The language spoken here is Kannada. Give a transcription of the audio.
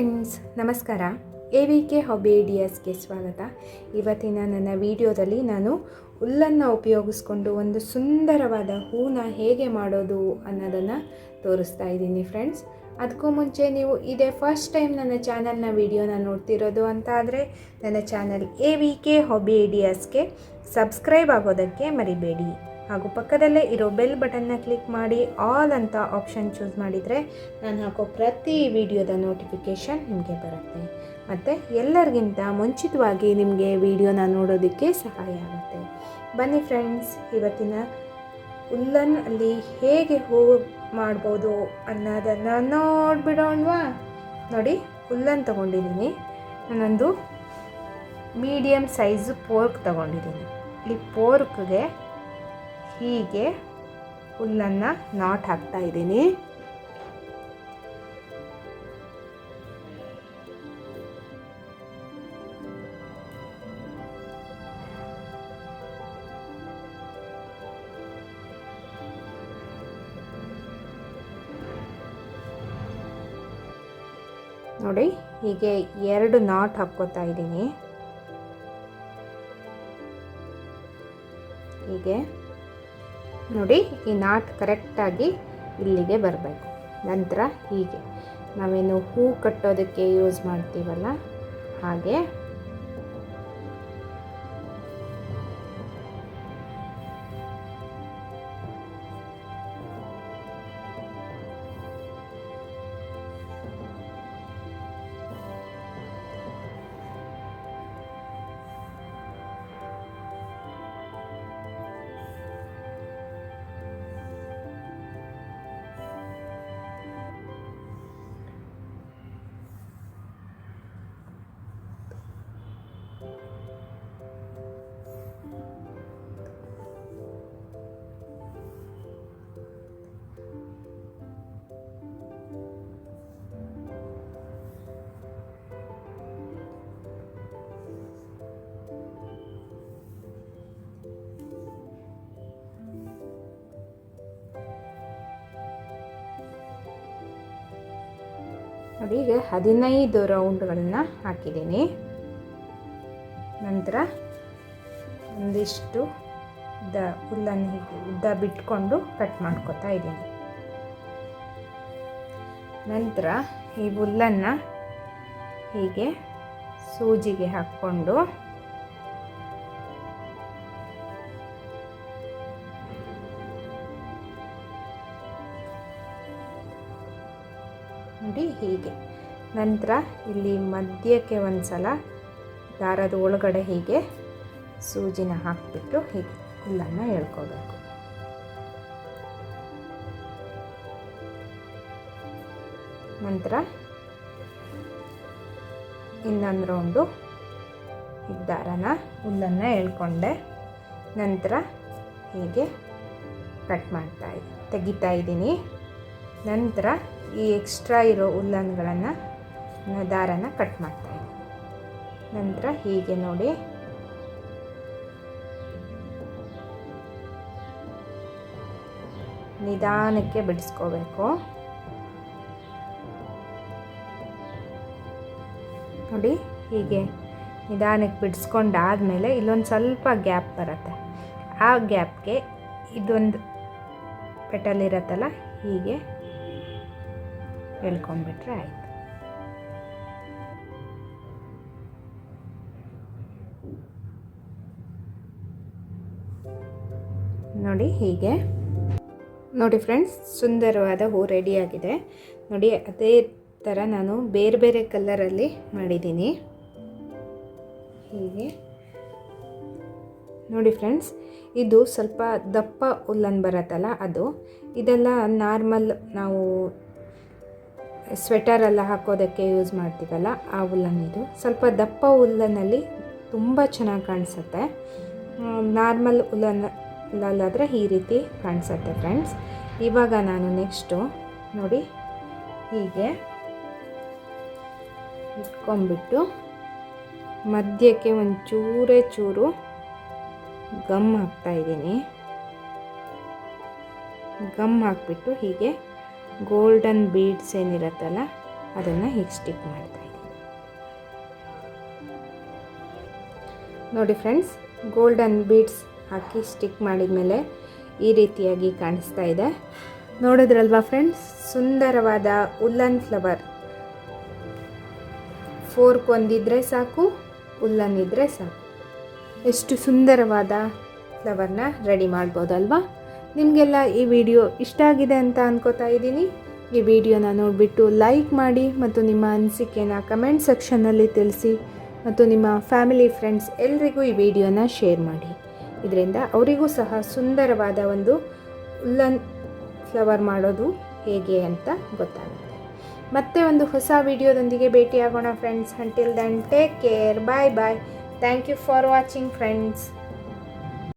ಫ್ರೆಂಡ್ಸ್, ನಮಸ್ಕಾರ. ಎ ವಿ ಕೆ ಹಾಬಿ ಐಡಿಯಾಸ್ಗೆ ಸ್ವಾಗತ. ಇವತ್ತಿನ ನನ್ನ ವಿಡಿಯೋದಲ್ಲಿ ನಾನು ಹುಲ್ಲನ್ನು ಉಪಯೋಗಿಸ್ಕೊಂಡು ಒಂದು ಸುಂದರವಾದ ಹೂನ ಹೇಗೆ ಮಾಡೋದು ಅನ್ನೋದನ್ನು ತೋರಿಸ್ತಾ ಇದ್ದೀನಿ ಫ್ರೆಂಡ್ಸ್. ಅದಕ್ಕೂ ಮುಂಚೆ ನೀವು ಇದೇ ಫಸ್ಟ್ ಟೈಮ್ ನನ್ನ ಚಾನಲ್ನ ವೀಡಿಯೋನ ನೋಡ್ತಿರೋದು ಅಂತ ಆದರೆ ನನ್ನ channel A V K hobby ಐಡಿಯಾಸ್ಗೆ subscribe ಆಗೋದಕ್ಕೆ ಮರಿಬೇಡಿ. ಹಾಗೂ ಪಕ್ಕದಲ್ಲೇ ಇರೋ ಬೆಲ್ ಬಟನ್ನ ಕ್ಲಿಕ್ ಮಾಡಿ ಆಲ್ ಅಂತ ಆಪ್ಷನ್ ಚೂಸ್ ಮಾಡಿದರೆ ನಾನು ಹಾಕೋ ಪ್ರತಿ ವಿಡಿಯೋದ ನೋಟಿಫಿಕೇಷನ್ ನಿಮಗೆ ಬರುತ್ತೆ. ಮತ್ತು ಎಲ್ಲರಿಗಿಂತ ಮುಂಚಿತವಾಗಿ ನಿಮಗೆ ವಿಡಿಯೋನ ನೋಡೋದಕ್ಕೆ ಸಹಾಯ ಆಗುತ್ತೆ. ಬನ್ನಿ ಫ್ರೆಂಡ್ಸ್, ಇವತ್ತಿನ ಉಲ್ಲನ್ ಅಲ್ಲಿ ಹೇಗೆ ಹೂ ಮಾಡ್ಬೋದು ಅನ್ನೋದನ್ನು ನೋಡ್ಬಿಡೋಣವಾ? ನೋಡಿ, ಉಲ್ಲನ್ ತೊಗೊಂಡಿದ್ದೀನಿ. ನಾನೊಂದು ಮೀಡಿಯಮ್ ಸೈಜು ಪೋರ್ಕ್ ತೊಗೊಂಡಿದ್ದೀನಿ. ಈ ಪೋರ್ಕ್ಗೆ ಹೀಗೆ ಹುಲ್ಲನ್ನು ನಾಟ್ ಹಾಕ್ತಾ ಇದ್ದೀನಿ. ನೋಡಿ ಹೀಗೆ ಎರಡು ನಾಟ್ ಹಾಕ್ಕೋತಾ ಇದ್ದೀನಿ. ಹೀಗೆ ನೋಡಿ ಈ ನಾಟ್ ಕರೆಕ್ಟಾಗಿ ಇಲ್ಲಿಗೆ ಬರಬೇಕು. ನಂತರ ಹೀಗೆ. ನಾವೇನು ಹೂ ಕಟ್ಟೋದಕ್ಕೆ ಯೂಸ್ ಮಾಡ್ತೀವಲ್ಲ? ಹಾಗೆ. ನೋಡಿ, ಈಗ ಹದಿನೈದು ರೌಂಡ್ಗಳನ್ನು ಹಾಕಿದ್ದೀನಿ. ನಂತರ ಒಂದಿಷ್ಟು ಉದ್ದ ಹುಲ್ಲನ್ನು ಹೀಗೆ ಉದ್ದ ಬಿಟ್ಕೊಂಡು ಕಟ್ ಮಾಡ್ಕೊತಾ ಇದ್ದೀನಿ. ನಂತರ ಈ ಹುಲ್ಲನ್ನು ಹೀಗೆ ಸೂಜಿಗೆ ಹಾಕ್ಕೊಂಡು ನೋಡಿ ಹೀಗೆ. ನಂತರ ಇಲ್ಲಿ ಮಧ್ಯಕ್ಕೆ ಒಂದು ಸಲ ದಾರದ ಒಳಗಡೆ ಹೀಗೆ ಸೂಜಿನ ಹಾಕಿಬಿಟ್ಟು ಹೀಗೆ ಹುಲ್ಲನ್ನು ಎಳ್ಕೋಬೇಕು. ನಂತರ ಇನ್ನೊಂದು ರೌಂಡು ದಾರನ ಹುಲ್ಲನ್ನು ಎಳ್ಕೊಂಡೆ. ನಂತರ ಹೀಗೆ ಕಟ್ ಮಾಡ್ತಾ ಇದ್ದೀನಿ, ತೆಗಿತಾ ಇದ್ದೀನಿ. ನಂತರ ಈ ಎಕ್ಸ್ಟ್ರಾ ಇರೋ ಉಲ್ಲನ್ಗಳನ್ನು ದಾರನ ಕಟ್ ಮಾಡ್ತಾ ಇದ್ದೀನಿ. ನಂತರ ಹೀಗೆ ನೋಡಿ. ನಿಧಾನಕ್ಕೆ ಬಿಡಿಸ್ಕೋಬೇಕು. ನೋಡಿ ಹೀಗೆ ನಿಧಾನಕ್ಕೆ ಬಿಡಿಸ್ಕೊಂಡಾದಮೇಲೆ ಇಲ್ಲೊಂದು ಸ್ವಲ್ಪ ಗ್ಯಾಪ್ ಬರುತ್ತೆ. ಆ ಗ್ಯಾಪ್ಗೆ ಇದೊಂದು ಪೆಟಲ್ ಇರುತ್ತಲ್ಲ, ಹೀಗೆ ಎಳ್ಕೊಂಡ್ಬಿಟ್ರೆ ಆಯಿತು. ನೋಡಿ ಹೀಗೆ. ನೋಡಿ ಫ್ರೆಂಡ್ಸ್, ಸುಂದರವಾದ ಹೂ ರೆಡಿಯಾಗಿದೆ. ನೋಡಿ ಅದೇ ಥರ ನಾನು ಬೇರೆ ಬೇರೆ ಕಲರಲ್ಲಿ ಮಾಡಿದ್ದೀನಿ. ಹೀಗೆ. ನೋಡಿ ಫ್ರೆಂಡ್ಸ್, ಇದು ಸ್ವಲ್ಪ ದಪ್ಪ ಹುಲ್ಲನ್ನು ಬರುತ್ತಲ್ಲ ಅದು. ಇದೆಲ್ಲ ನಾರ್ಮಲ್ ನಾವು ಸ್ವೆಟರೆಲ್ಲ ಹಾಕೋದಕ್ಕೆ ಯೂಸ್ ಮಾಡ್ತೀವಲ್ಲ, ಆ ಉಲ್ಲನ್ ಇದು. ಸ್ವಲ್ಪ ದಪ್ಪ ಉಲ್ಲನಲ್ಲಿ ತುಂಬ ಚೆನ್ನಾಗಿ ಕಾಣಿಸುತ್ತೆ. ನಾರ್ಮಲ್ ಹುಲ್ಲಲ್ಲಾದರೆ ಈ ರೀತಿ ಕಾಣಿಸುತ್ತೆ ಫ್ರೆಂಡ್ಸ್ ಇವಾಗ ನಾನು ನೆಕ್ಸ್ಟು ನೋಡಿ ಹೀಗೆ ಇಟ್ಕೊಂಡ್ಬಿಟ್ಟು ಮಧ್ಯಕ್ಕೆ ಒಂದು ಚೂರೇ ಚೂರು ಗಮ್ ಹಾಕ್ತಾಯಿದ್ದೀನಿ ಗಮ್ ಹಾಕ್ಬಿಟ್ಟು ಹೀಗೆ ಗೋಲ್ಡನ್ ಬೀಡ್ಸ್ ಏನಿರುತ್ತಲ್ಲ, ಅದನ್ನು ಹೀಗೆ ಸ್ಟಿಕ್ ಮಾಡ್ತಾ ಇದ್ದೀನಿ. ನೋಡಿ ಫ್ರೆಂಡ್ಸ್, ಗೋಲ್ಡನ್ ಬೀಡ್ಸ್ ಹಾಕಿ ಸ್ಟಿಕ್ ಮಾಡಿದ ಮೇಲೆ ಈ ರೀತಿಯಾಗಿ ಕಾಣಿಸ್ತಾ ಇದೆ. ನೋಡಿದ್ರಲ್ವಾ ಫ್ರೆಂಡ್ಸ್, ಸುಂದರವಾದ ಉಲ್ಲನ್ ಫ್ಲವರ್. ಫೋರ್ಕ್ ಒಂದಿದ್ರೆ ಸಾಕು, ಉಲ್ಲನ್ ಇದ್ದರೆ ಸಾಕು. ಎಷ್ಟು ಸುಂದರವಾದ ಫ್ಲವರ್ನ ರೆಡಿ ಮಾಡ್ಬೋದಲ್ವಾ? ನಿಮಗೆಲ್ಲ ಈ ವಿಡಿಯೋ ಇಷ್ಟ ಆಗಿದೆ ಅಂತ ಅನ್ಕೋತಾ ಇದ್ದೀನಿ. ಈ ವಿಡಿಯೋನ ನೋಡಿಬಿಟ್ಟು ಲೈಕ್ ಮಾಡಿ ಮತ್ತು ನಿಮ್ಮ ಅನಿಸಿಕೆನ ಕಮೆಂಟ್ ಸೆಕ್ಷನ್ನಲ್ಲಿ ತಿಳಿಸಿ ಮತ್ತು ನಿಮ್ಮ ಫ್ಯಾಮಿಲಿ ಫ್ರೆಂಡ್ಸ್ ಎಲ್ರಿಗೂ ಈ ವಿಡಿಯೋನ ಶೇರ್ ಮಾಡಿ. ಇದರಿಂದ ಅವರಿಗೂ ಸಹ ಸುಂದರವಾದ ಒಂದು ಉಲ್ಲನ್ ಫ್ಲವರ್ ಮಾಡೋದು ಹೇಗೆ ಅಂತ ಗೊತ್ತಾಗುತ್ತೆ. ಮತ್ತೆ ಒಂದು ಹೊಸ ವಿಡಿಯೋದೊಂದಿಗೆ ಭೇಟಿಯಾಗೋಣ friends. Until then take care bye bye thank you for watching friends